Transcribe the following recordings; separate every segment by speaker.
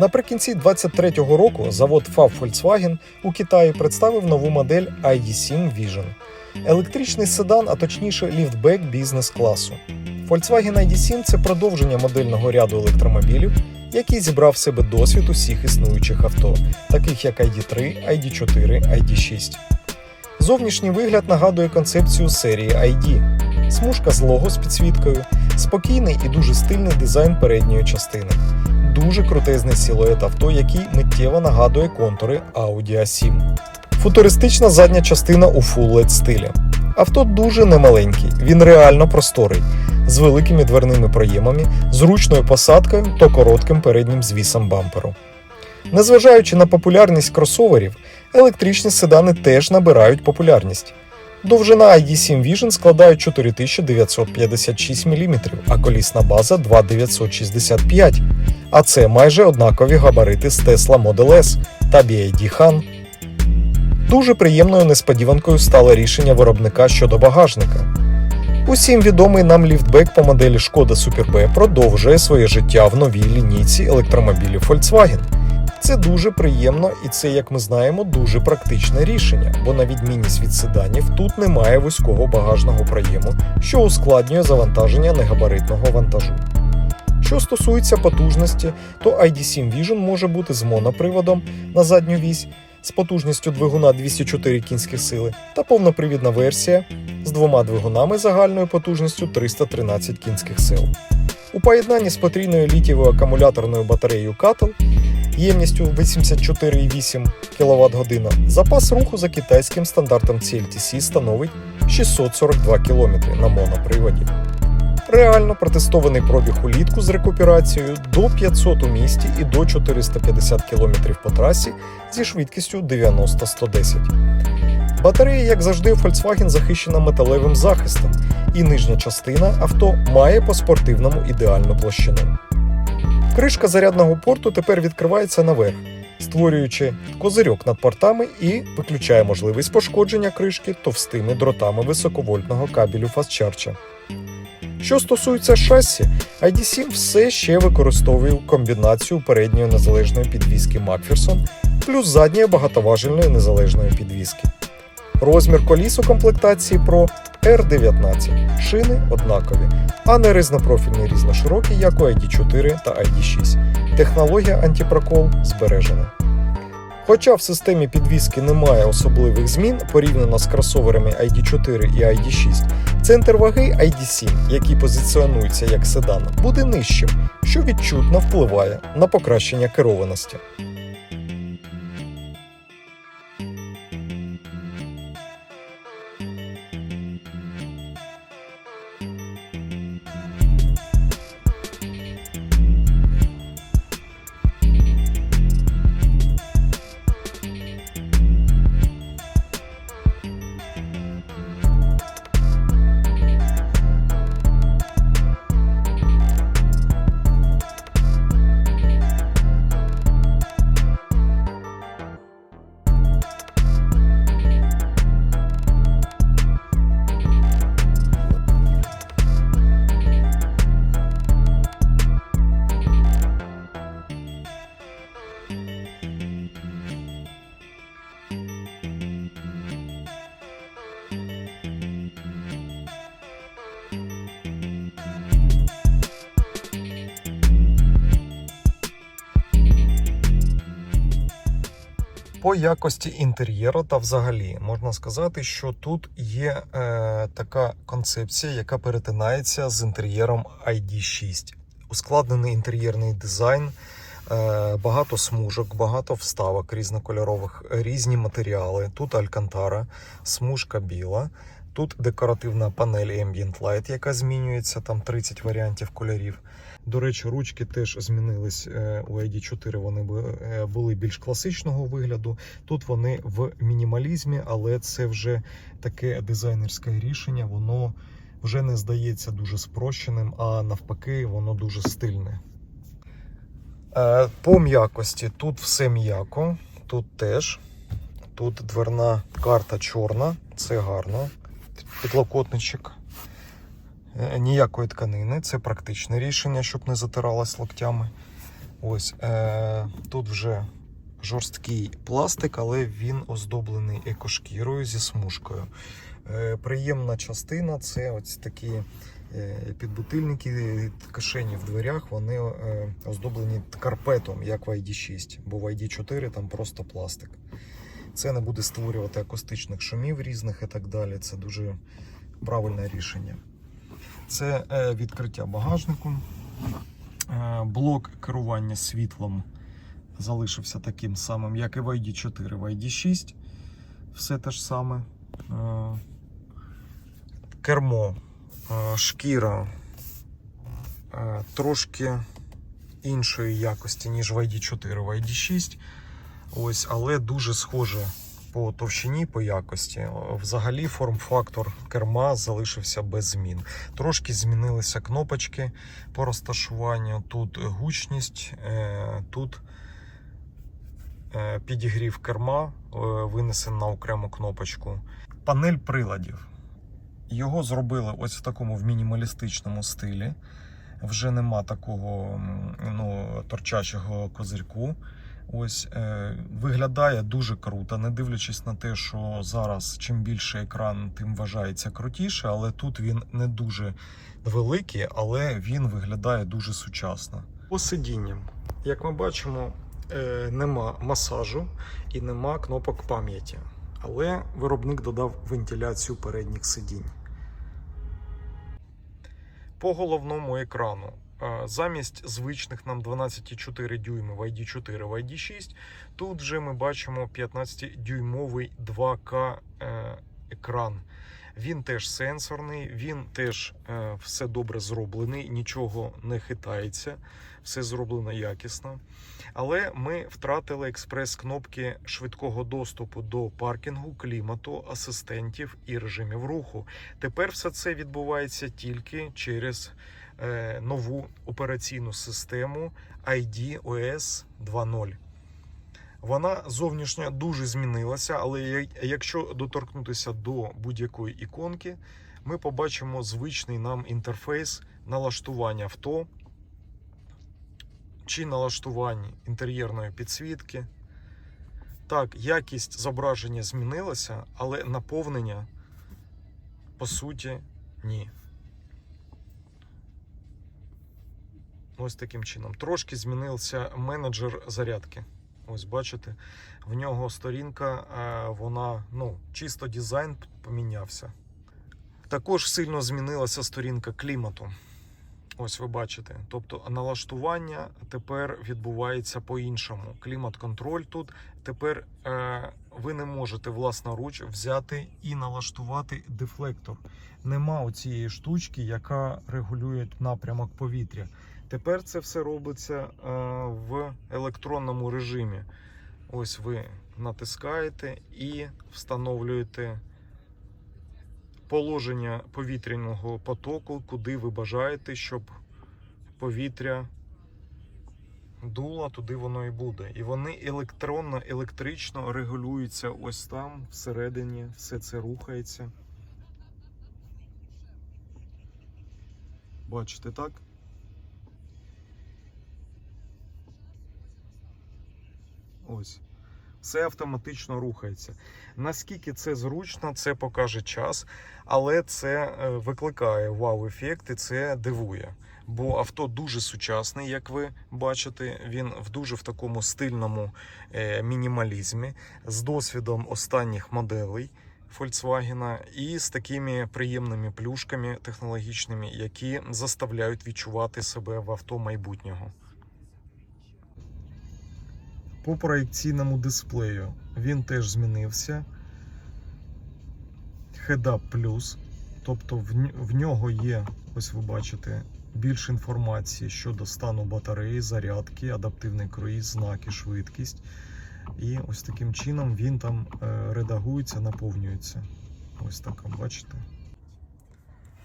Speaker 1: Наприкінці 23-го року завод FAB Volkswagen у Китаї представив нову модель ID7 Vision – електричний седан, а точніше ліфтбек бізнес-класу. Volkswagen ID7 – це продовження модельного ряду електромобілів, який зібрав в себе досвід усіх існуючих авто, таких як ID3, ID4, ID6. Зовнішній вигляд нагадує концепцію серії ID. Смужка з лого з підсвіткою, спокійний і дуже стильний дизайн передньої частини. Дуже крутезний силует авто, який миттєво нагадує контури Audi A7. Футуристична задня частина у Full LED стилі. Авто дуже немаленький, він реально просторий, з великими дверними проємами, зручною посадкою та коротким переднім звісом бамперу. Незважаючи на популярність кросоверів, електричні седани теж набирають популярність. Довжина ID7 Vision складає 4956 мм, а колісна база 2965 а це майже однакові габарити з Tesla Model S та BID Han. Дуже приємною несподіванкою стало рішення виробника щодо багажника. Усім відомий нам ліфтбек по моделі Шкода Super B продовжує своє життя в новій лінійці електромобілів Volkswagen. Це дуже приємно і це, як ми знаємо, дуже практичне рішення, бо на відмінність від седанів тут немає вузького багажного проєму, що ускладнює завантаження негабаритного вантажу. Що стосується потужності, то ID7 Vision може бути з моноприводом на задню вісь з потужністю двигуна 204 кінські сили та повнопривідна версія з двома двигунами загальною потужністю 313 кінських сил. У поєднанні з потрійною літієвою акумуляторною батареєю Cattle ємністю 84,8 кВт година запас руху за китайським стандартом CLTC становить 642 км на моноприводі. Реально протестований пробіг улітку з рекуперацією до 500 у місті і до 450 км по трасі зі швидкістю 90-110. Батарея, як завжди, Volkswagen захищена металевим захистом, і нижня частина авто має по спортивному ідеальну площину. Кришка зарядного порту тепер відкривається наверх, створюючи козирьок над портами і виключає можливість пошкодження кришки товстими дротами високовольтного кабелю Charge. Що стосується шасі, ID7 все ще використовує комбінацію передньої незалежної підвіски Macpherson плюс задньої багатоважельної незалежної підвіски. Розмір коліс у комплектації Pro R19, шини однакові, а не різнопрофільні різноширокі, як у ID4 та ID6. Технологія антипрокол збережена. Хоча в системі підвіски немає особливих змін порівняно з кросоверами ID4 і ID6, центр ваги ID7, який позиціонується як седан, буде нижчим, що відчутно впливає на покращення керованості. По якості інтер'єру та взагалі можна сказати, що тут є е, така концепція, яка перетинається з інтер'єром ID6. Ускладнений інтер'єрний дизайн, е, багато смужок, багато вставок різнокольорових, різні матеріали. Тут алькантара, смужка біла. Тут декоративна панель Ambient Light, яка змінюється, там 30 варіантів кольорів. До речі, ручки теж змінились е, у ID4. Вони е, були більш класичного вигляду. Тут вони в мінімалізмі, але це вже таке дизайнерське рішення. Воно вже не здається дуже спрощеним, а навпаки, воно дуже стильне. Е, По м'якості тут все м'яко, тут теж. Тут дверна карта чорна, це гарно. Підлокотничок. Е, Ніякої тканини, це практичне рішення, щоб не затиралась локтями. Ось е, тут вже жорсткий пластик, але він оздоблений екошкірою зі смужкою. Е, приємна частина це ось такі е, підбутильники, кишені в дверях, вони е, оздоблені карпетом, як в ID6, бо в ID4 там просто пластик. Це не буде створювати акустичних шумів різних і так далі. Це дуже правильне рішення. Це е, відкриття багажнику. Е, Блок керування світлом залишився таким самим, як і в ID4, в ID6. Все те ж саме. Е, Кермо, шкіра трошки іншої якості, ніж в ID4, в ID6. Ось, але дуже схоже по товщині, по якості. Взагалі форм-фактор керма залишився без змін. Трошки змінилися кнопочки по розташуванню. Тут гучність, е, тут е, підігрів керма е, винесен на окрему кнопочку. Панель приладів. Його зробили ось в такому в мінімалістичному стилі. Вже нема такого ну, торчачого козирку. Ось е, виглядає дуже круто, не дивлячись на те, що зараз чим більше екран, тим вважається крутіше, але тут він не дуже великий, але він виглядає дуже сучасно. По сидінням, як ми бачимо, е, нема масажу і нема кнопок пам'яті. Але виробник додав вентиляцію передніх сидінь. По головному екрану замість звичних нам 12,4 дюйми в ID4 в ID6, тут вже ми бачимо 15-дюймовий 2К е, екран. Він теж сенсорний, він теж е, все добре зроблений, нічого не хитається, все зроблено якісно. Але ми втратили експрес-кнопки швидкого доступу до паркінгу, клімату, асистентів і режимів руху. Тепер все це відбувається тільки через нову операційну систему ID OS 2.0. Вона зовнішньо дуже змінилася, але якщо доторкнутися до будь-якої іконки, ми побачимо звичний нам інтерфейс налаштування авто чи налаштувань інтер'єрної підсвітки. Так, якість зображення змінилася, але наповнення, по суті, ні. Ось таким чином. Трошки змінився менеджер зарядки. Ось бачите, в нього сторінка, е, вона ну, чисто дизайн помінявся. Також сильно змінилася сторінка клімату. Ось ви бачите. Тобто налаштування тепер відбувається по-іншому. Клімат-контроль тут тепер е, ви не можете власноруч взяти і налаштувати дефлектор. Нема оцієї штучки, яка регулює напрямок повітря. Тепер це все робиться е, в електронному режимі. Ось ви натискаєте і встановлюєте положення повітряного потоку, куди ви бажаєте, щоб повітря дуло, туди воно і буде. І вони електронно, електрично регулюються ось там, всередині, все це рухається. Бачите, так? Ось. Все автоматично рухається. Наскільки це зручно, це покаже час, але це е, викликає вау-ефект і це дивує. Бо авто дуже сучасне, як ви бачите. Він в дуже в такому стильному е, мінімалізмі, з досвідом останніх моделей Volkswagen і з такими приємними плюшками технологічними, які заставляють відчувати себе в авто майбутнього. По проекційному дисплею він теж змінився. Head-Up Plus, тобто в, нього є, ось ви бачите, більше інформації щодо стану батареї, зарядки, адаптивний круїз, знаки, швидкість. І ось таким чином він там е, редагується, наповнюється. Ось так, бачите.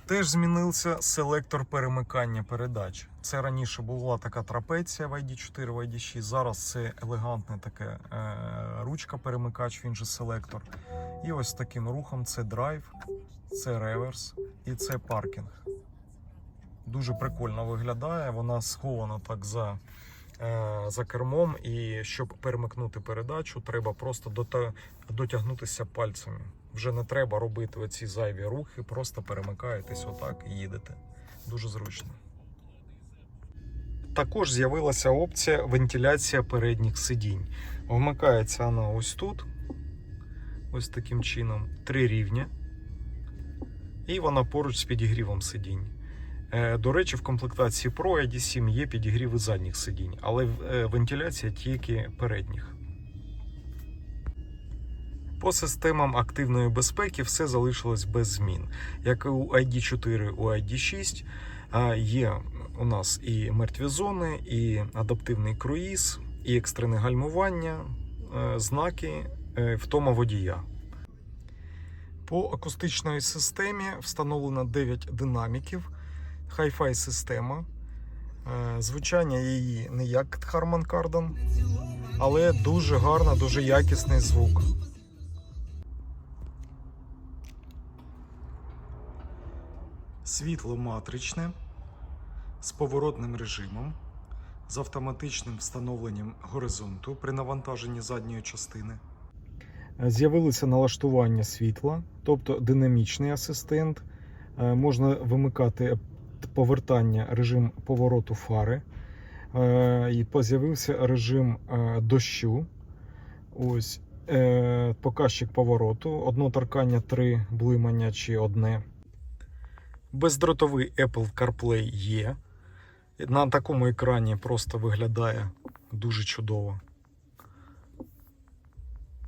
Speaker 1: Теж змінився селектор перемикання передач. Це раніше була така трапеція в ID4, в ID6. Зараз це елегантне таке е, ручка перемикач, він же селектор. І ось таким рухом це драйв, це реверс і це паркінг. Дуже прикольно виглядає. Вона схована так за е, за кермом, і щоб перемикнути передачу, треба просто дотягнутися пальцями. Вже не треба робити оці зайві рухи, просто перемикаєтесь отак і їдете. Дуже зручно. Також з'явилася опція вентиляція передніх сидінь. Вмикається вона ось тут, ось таким чином, три рівня. І вона поруч з підігрівом сидінь. Е, До речі, в комплектації Pro ID7 є підігріви задніх сидінь, але е, вентиляція тільки передніх. По системам активної безпеки все залишилось без змін. Як і у ID4, у ID6 є у нас і мертві зони, і адаптивний круїз, і екстрене гальмування, е, знаки, е, втома водія. По акустичної системі встановлено 9 динаміків, Hi-Fi система. Е, Звучання її не як Harman Kardon, але дуже гарна, дуже якісний звук. Світло матричне з поворотним режимом, з автоматичним встановленням горизонту при навантаженні задньої частини. З'явилося налаштування світла, тобто динамічний асистент. Е, Можна вимикати повертання, режим повороту фари. Е, І з'явився режим е, дощу. Ось е, показчик повороту. Одно торкання, три блимання чи одне. Бездротовий Apple CarPlay є. На такому екрані просто виглядає дуже чудово.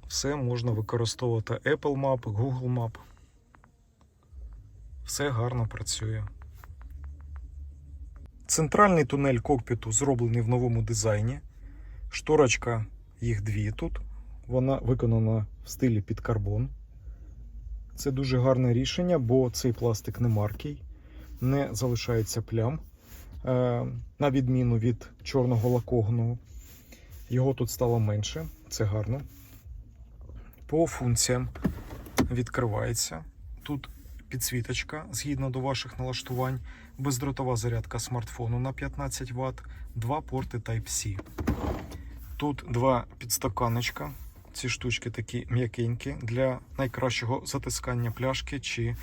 Speaker 1: Все можна використовувати Apple Map, Google Map. Все гарно працює. Центральний тунель кокпіту зроблений в новому дизайні. Шторочка, їх дві тут. Вона виконана в стилі під карбон. Це дуже гарне рішення, бо цей пластик не маркий, не залишається плям. Е, На відміну від чорного лакогного. Його тут стало менше, це гарно. По функціям відкривається. Тут підсвіточка згідно до ваших налаштувань, бездротова зарядка смартфону на 15 Вт, два порти Type-C. Тут два підстаканочка. Ці штучки такі м'якенькі для найкращого затискання пляшки чи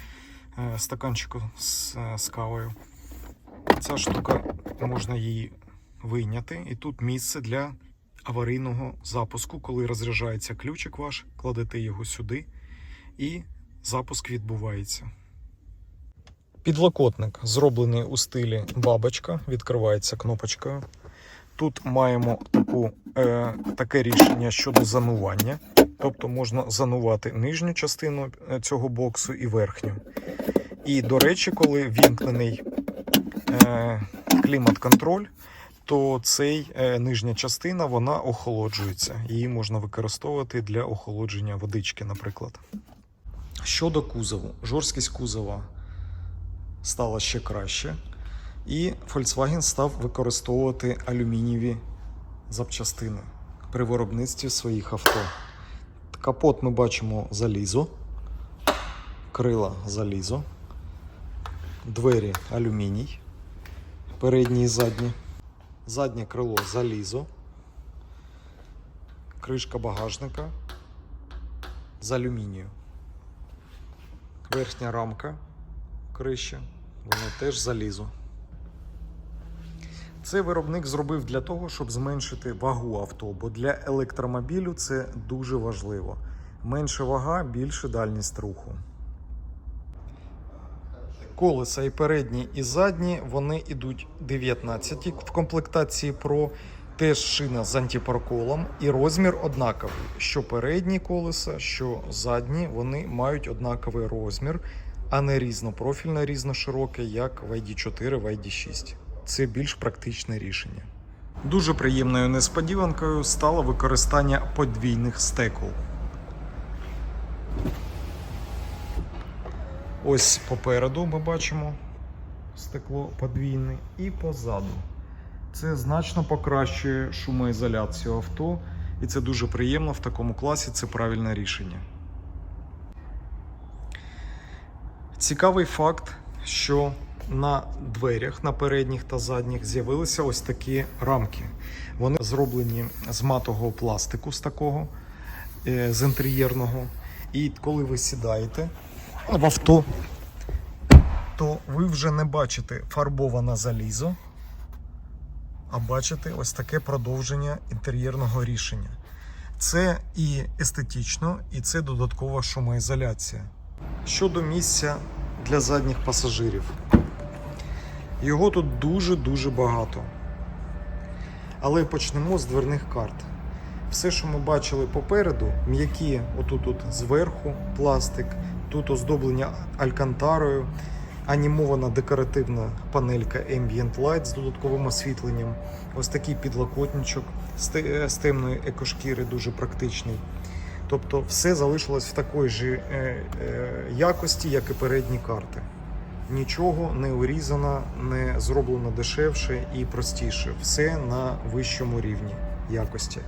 Speaker 1: е, стаканчику з, е, з кавою. Ця штука можна її вийняти, і тут місце для аварійного запуску, коли розряджається ключик ваш, кладете його сюди, і запуск відбувається. Підлокотник зроблений у стилі бабочка, відкривається кнопочкою. Тут маємо таку, е, таке рішення щодо занування. Тобто можна занувати нижню частину е, цього боксу і верхню. І, до речі, коли вімкнений е, клімат-контроль, то цей е, нижня частина вона охолоджується. Її можна використовувати для охолодження водички, наприклад. Щодо кузову, жорсткість кузова стала ще краще. І Volkswagen став використовувати алюмінієві запчастини при виробництві своїх авто. Капот ми бачимо залізо, крила залізо, двері алюміній, передні і задні, заднє крило залізо, кришка багажника з алюмінію, верхня рамка криші, воно теж залізо. Це виробник зробив для того, щоб зменшити вагу авто, бо для електромобілю це дуже важливо. Менша вага, більше дальність руху. Колеса і передні, і задні вони йдуть 19 в комплектації Pro. Теж шина з антипарколом і розмір однаковий. Що передні колеса, що задні, вони мають однаковий розмір, а не різнопрофільне, різношироке, як в ID4, в ID6 це більш практичне рішення. Дуже приємною несподіванкою стало використання подвійних стекол. Ось попереду ми бачимо стекло подвійне і позаду. Це значно покращує шумоізоляцію авто, і це дуже приємно в такому класі. Це правильне рішення. Цікавий факт, що на дверях на передніх та задніх з'явилися ось такі рамки. Вони зроблені з матового пластику, з такого, е, з інтер'єрного. І коли ви сідаєте в авто, то ви вже не бачите фарбоване залізо, а бачите ось таке продовження інтер'єрного рішення. Це і естетично, і це додаткова шумоізоляція. Щодо місця для задніх пасажирів. Його тут дуже-дуже багато. Але почнемо з дверних карт. Все, що ми бачили попереду, м'які, отут от зверху пластик, тут оздоблення алькантарою, анімована декоративна панелька Ambient Light з додатковим освітленням, ось такий підлокотничок з темної екошкіри, дуже практичний. Тобто все залишилось в такій же е, е, якості, як і передні карти. Нічого не урізано, не зроблено дешевше і простіше. Все на вищому рівні якості.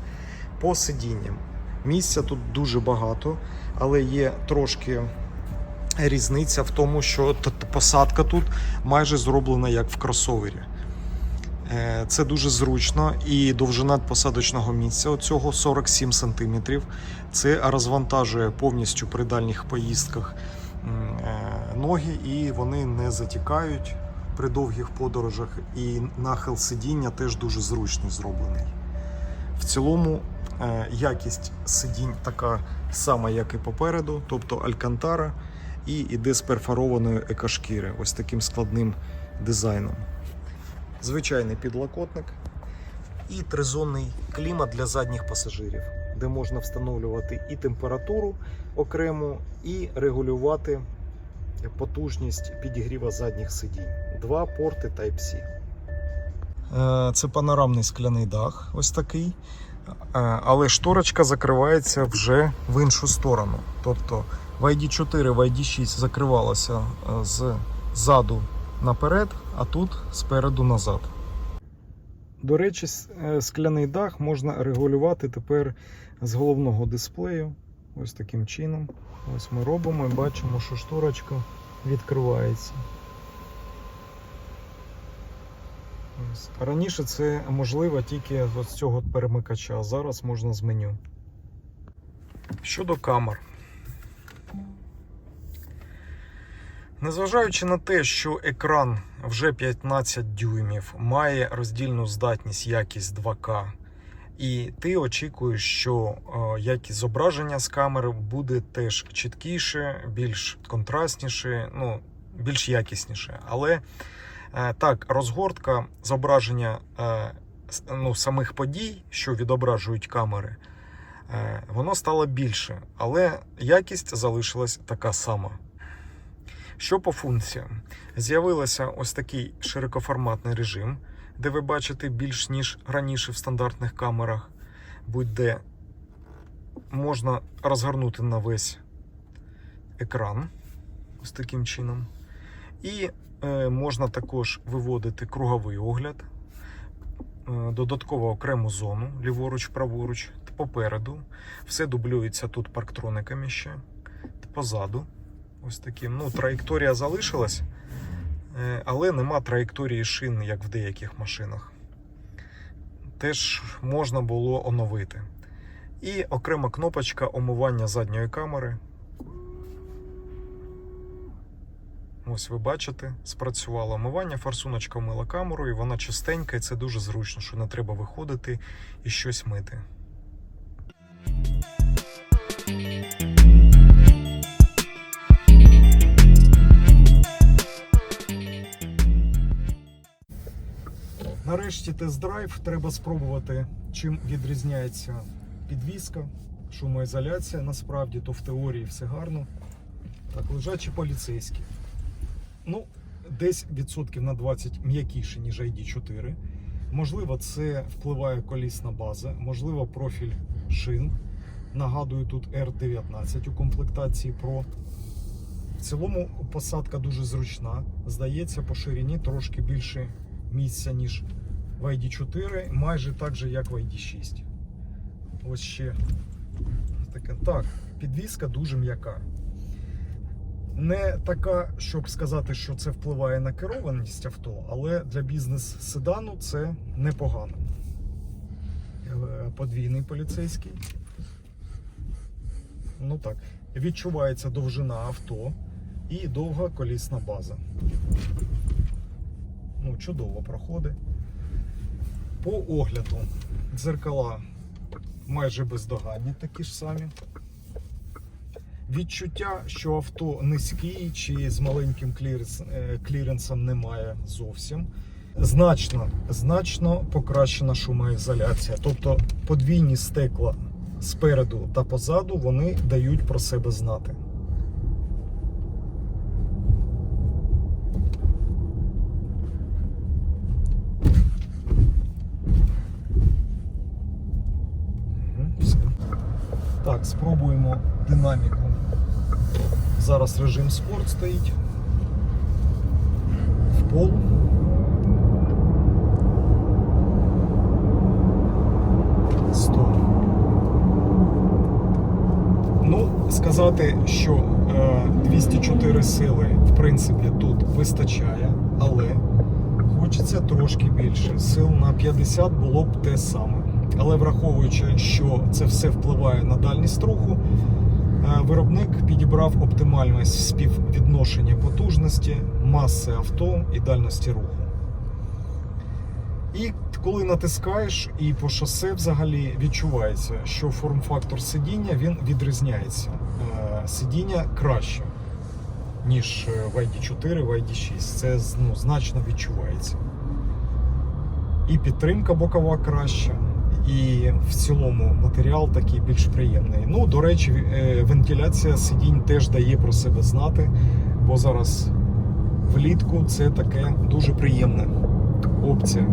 Speaker 1: По сидінням. Місця тут дуже багато, але є трошки різниця в тому, що посадка тут майже зроблена як в кросовері. Е, Це дуже зручно і довжина посадочного місця оцього 47 см. Це розвантажує повністю при дальніх поїздках ноги, і вони не затікають при довгих подорожах. І нахил сидіння теж дуже зручний зроблений. В цілому е, якість сидінь така сама, як і попереду, тобто алькантара, і іде з перфорованої екошкіри, ось таким складним дизайном. Звичайний підлокотник і тризонний клімат для задніх пасажирів, де можна встановлювати і температуру окремо, і регулювати потужність підігріва задніх сидінь. Два порти Type-C. Е, Це панорамний скляний дах, ось такий. Е, Але шторочка закривається вже в іншу сторону. Тобто в ID4, в ID6 закривалося е, з заду наперед, а тут спереду назад. До речі, скляний дах можна регулювати тепер з головного дисплею. Ось таким чином. Ось ми робимо і бачимо, що шторочка відкривається. Ось. Раніше це можливо тільки з цього перемикача, зараз можна з меню. Щодо камер. Незважаючи на те, що екран вже 15 дюймів має роздільну здатність якість 2К, і ти очікуєш, що е, якість зображення з камери буде теж чіткіше, більш контрастніше, ну, більш якісніше. Але е, так, розгортка зображення е, ну, самих подій, що відображують камери, воно стало більше, але якість залишилась така сама. Що по функціям? З'явилося ось такий широкоформатний режим, де ви бачите більш ніж раніше в стандартних камерах, будь-де можна розгорнути на весь екран ось таким чином. І е, можна також виводити круговий огляд, е, додатково окрему зону, ліворуч, праворуч, попереду. Все дублюється тут парктрониками ще, позаду. Ось таким. Ну, траєкторія залишилась, але нема траєкторії шин, як в деяких машинах. Теж можна було оновити. І окрема кнопочка омивання задньої камери. Ось ви бачите, спрацювало омивання, форсуночка вмила камеру, і вона чистенька, і це дуже зручно, що не треба виходити і щось мити. Нарешті тест-драйв. Треба спробувати, чим відрізняється підвізка, шумоізоляція. Насправді, то в теорії все гарно. Так, лежачі поліцейські. Ну, десь відсотків на 20 м'якіше, ніж ID4. Можливо, це впливає колісна база, можливо, профіль шин. Нагадую, тут R19 у комплектації Pro. В цілому посадка дуже зручна. Здається, по ширині трошки більше місця, ніж в ID4, майже так же, як в ID6. Ось ще таке. Так, підвізка дуже м'яка. Не така, щоб сказати, що це впливає на керованість авто, але для бізнес-седану це непогано. Е, Подвійний поліцейський. Ну так, відчувається довжина авто і довга колісна база. Ну, чудово проходить. По огляду дзеркала майже бездоганні, такі ж самі. Відчуття, що авто низький чи з маленьким е, кліренсом немає зовсім. Значно, значно покращена шумоізоляція. Тобто подвійні стекла спереду та позаду вони дають про себе знати. Мгм, все. Так, спробуємо динаміку. Зараз режим спорт стоїть. В пол. Ну, сказати, що е, 204 сили, в принципі, тут вистачає, але хочеться трошки більше. Сил на 50 було б те саме. Але враховуючи, що це все впливає на дальність руху, е, виробник підібрав оптимальне співвідношення потужності, маси авто і дальності руху. І коли натискаєш, і по шосе взагалі відчувається, що форм-фактор сидіння він відрізняється. Е, Сидіння краще, ніж в ID4, в ID6. Це ну, значно відчувається. І підтримка бокова краща, і в цілому матеріал такий більш приємний. Ну, до речі, е, вентиляція сидінь теж дає про себе знати, бо зараз влітку це таке дуже приємне опція.